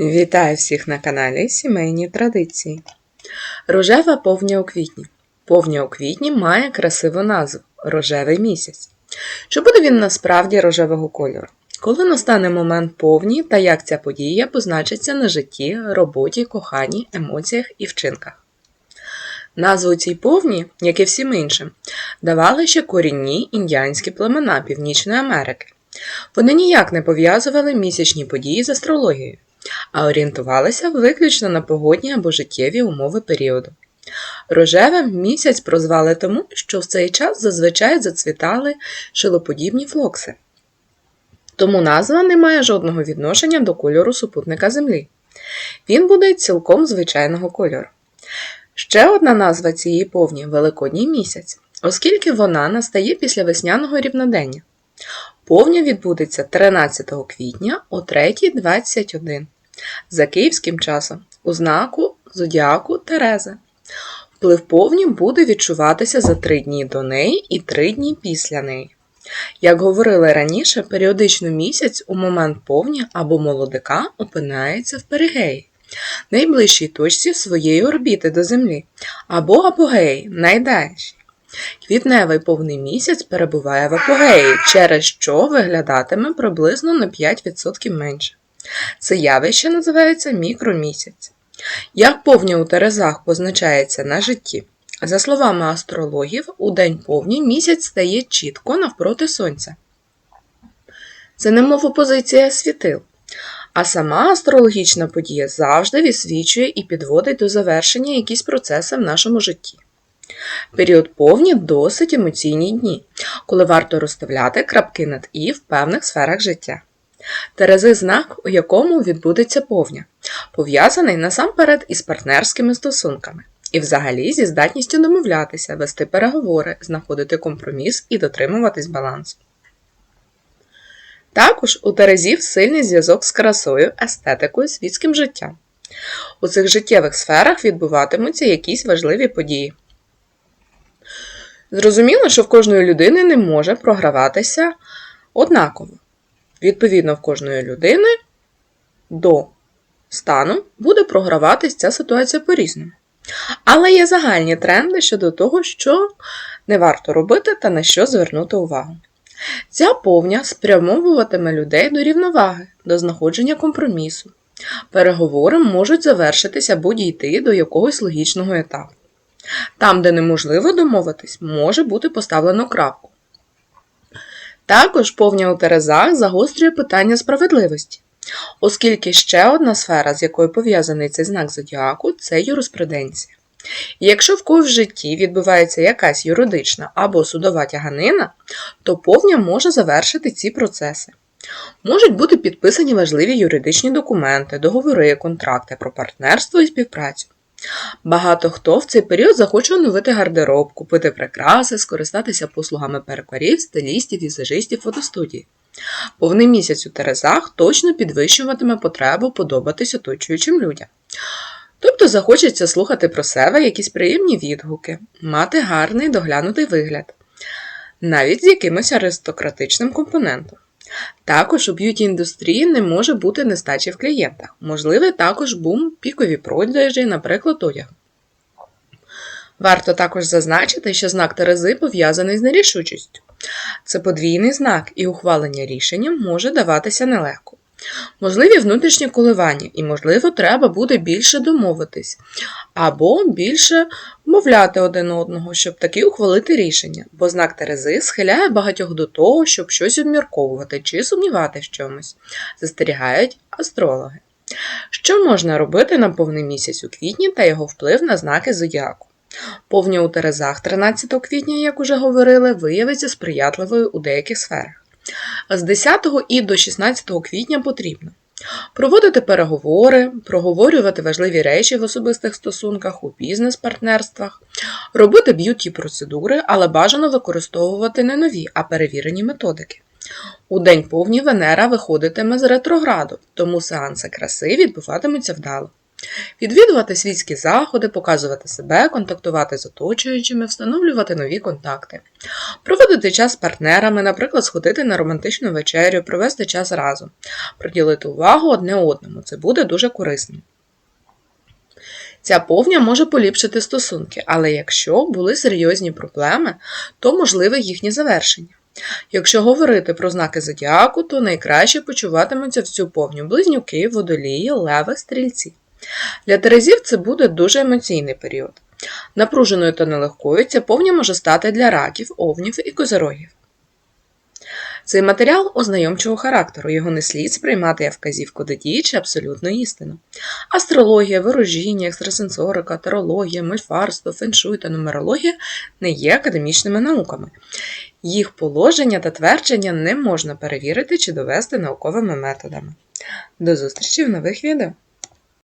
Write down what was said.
Вітаю всіх на каналі Сімейні Традиції. Рожева повня у квітні. Повня у квітні має красиву назву рожевий місяць. Чи буде він насправді рожевого кольору? Коли настане момент повні та як ця подія позначиться на житті, роботі, коханні, емоціях і вчинках? Назву цій повні, як і всім іншим, давали ще корінні індіанські племена Північної Америки. Вони ніяк не пов'язували місячні події з астрологією а орієнтувалися виключно на погодні або життєві умови періоду. Рожевим місяць прозвали тому, що в цей час зазвичай зацвітали шилоподібні флокси. Тому назва не має жодного відношення до кольору супутника Землі. Він буде цілком звичайного кольору. Ще одна назва цієї повні Великодній місяць, оскільки вона настає після весняного рівнодення. Повня відбудеться 13 квітня о 3.21 за київським часом у знаку Зодіаку Терези. Вплив повні буде відчуватися за три дні до неї і три дні після неї. Як говорили раніше, періодично місяць у момент повні або молодика опинається в перигеї, найближчій точці своєї орбіти до Землі, або апогеї, найдальшій. Квітневий повний місяць перебуває в апогеї, через що виглядатиме приблизно на 5% менше. Це явище називається мікромісяць. Як повня у Терезах позначається на житті? За словами астрологів, у день повні місяць стає чітко навпроти Сонця. Це немов опозиція світил. А сама астрологічна подія завжди відсвічує і підводить до завершення якісь процеси в нашому житті. Період повні досить емоційні дні, коли варто розставляти крапки над і в певних сферах життя. Терези знак, у якому відбудеться повня, пов'язаний насамперед із партнерськими стосунками, і взагалі зі здатністю домовлятися, вести переговори, знаходити компроміс і дотримуватись балансу. Також у Терезів сильний зв'язок з красою, естетикою, світським життям. У цих життєвих сферах відбуватимуться якісь важливі події. Зрозуміло, що в кожної людини не може програватися однаково. Відповідно, в кожної людини до стану буде програватись ця ситуація по-різному. Але є загальні тренди щодо того, що не варто робити та на що звернути увагу. Ця повня спрямовуватиме людей до рівноваги, до знаходження компромісу. Переговори можуть завершитися або дійти до якогось логічного етапу. Там, де неможливо домовитись, може бути поставлено крапку. Також повня у Терезах загострює питання справедливості, оскільки ще одна сфера, з якою пов'язаний цей знак зодіаку, це юриспруденція. І якщо в когось в житті відбувається якась юридична або судова тяганина, то повня може завершити ці процеси. Можуть бути підписані важливі юридичні документи, договори, контракти про партнерство і співпрацю. Багато хто в цей період захоче оновити гардероб, купити прикраси, скористатися послугами перекорів, стилістів, візажистів, фотостудії. Повний місяць у Терезах точно підвищуватиме потребу подобатись оточуючим людям. Тобто захочеться слухати про себе якісь приємні відгуки, мати гарний доглянутий вигляд, навіть з якимось аристократичним компонентом. Також у б'юті індустрії не може бути нестачі в клієнтах. Можливий також бум пікові продажі, наприклад, одягу. Варто також зазначити, що знак Терези пов'язаний з нерішучістю. Це подвійний знак, і ухвалення рішення може даватися нелегко. Можливі внутрішні коливання, і, можливо, треба буде більше домовитись, або більше мовляти один одного, щоб таки ухвалити рішення, бо знак Терези схиляє багатьох до того, щоб щось обмірковувати чи сумнівати в чомусь, застерігають астрологи. Що можна робити на повний місяць у квітні та його вплив на знаки зодіаку? Повня у Терезах 13 квітня, як уже говорили, виявиться сприятливою у деяких сферах. З 10 і до 16 квітня потрібно проводити переговори, проговорювати важливі речі в особистих стосунках, у бізнес-партнерствах, робити б'юті процедури, але бажано використовувати не нові, а перевірені методики. У день повні Венера виходитиме з ретрограду, тому сеанси краси відбуватимуться вдало. Відвідувати світські заходи, показувати себе, контактувати з оточуючими, встановлювати нові контакти, проводити час з партнерами, наприклад, сходити на романтичну вечерю, провести час разом, приділити увагу одне одному. Це буде дуже корисним. Ця повня може поліпшити стосунки, але якщо були серйозні проблеми, то можливе їхнє завершення. Якщо говорити про знаки зодіаку, то найкраще почуватимуться в цю повню близнюки, водолії, леви, стрільці. Для Терезів це буде дуже емоційний період. Напруженою та нелегкою ця повня може стати для раків, овнів і козирогів. Цей матеріал ознайомчого характеру, його не слід сприймати як вказівку до дії чи абсолютну істину. Астрологія, ворожіння, екстрасенсорика, тарологія, мольфарство, феншуй та нумерологія не є академічними науками. Їх положення та твердження не можна перевірити чи довести науковими методами. До зустрічі в нових відео!